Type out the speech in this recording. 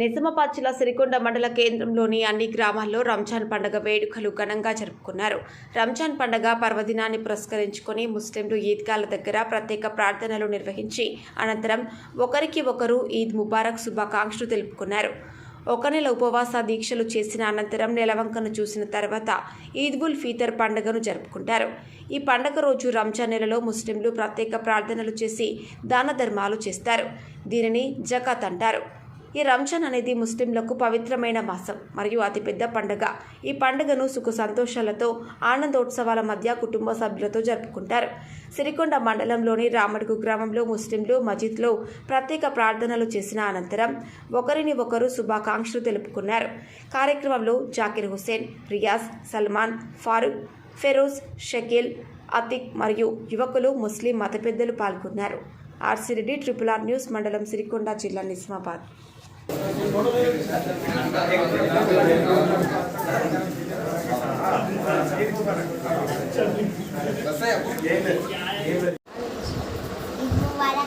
నిజామాబాద్ జిల్లా సిరికొండ మండల కేంద్రంలోని అన్ని గ్రామాల్లో రంజాన్ పండుగ వేడుకలు ఘనంగా జరుపుకున్నారు. రంజాన్ పండుగ పర్వదినాన్ని పురస్కరించుకొని ముస్లింలు ఈద్గాల దగ్గర ప్రత్యేక ప్రార్థనలు నిర్వహించి అనంతరం ఒకరికి ఒకరు ఈద్ ముబారక్ శుభాకాంక్షలు తెలుపుకున్నారు. ఒక నెల ఉపవాస దీక్షలు చేసిన అనంతరం నెలవంకను చూసిన తర్వాత ఈద్ ఉల్ ఫీతర్ పండుగను జరుపుకుంటారు. ఈ పండుగ రోజు రంజాన్ నెలలో ముస్లింలు ప్రత్యేక ప్రార్థనలు చేసి దాన ధర్మాలు చేస్తారు. దీనిని జకాత్ అంటారు. ఈ రంజాన్ అనేది ముస్లింలకు పవిత్రమైన మాసం మరియు అతిపెద్ద పండుగ. ఈ పండుగను సుఖ సంతోషాలతో ఆనందోత్సవాల మధ్య కుటుంబ సభ్యులతో జరుపుకుంటారు. సిరికొండ మండలంలోని రామడుగు గ్రామంలో ముస్లింలు మజిద్లో ప్రత్యేక ప్రార్థనలు చేసిన అనంతరం ఒకరిని ఒకరు శుభాకాంక్షలు తెలుపుకున్నారు. కార్యక్రమంలో జాకిర్ హుసేన్ రియాజ్ సల్మాన్ ఫారూక్ ఫెరోజ్ షకీల్ అతిక్ మరియు యువకులు ముస్లిం మత పెద్దలు పాల్గొన్నారు. RC Reddy triple R news మండలం సిరికొండ జిల్లా నిజామాబాద్. ఇవ్వాల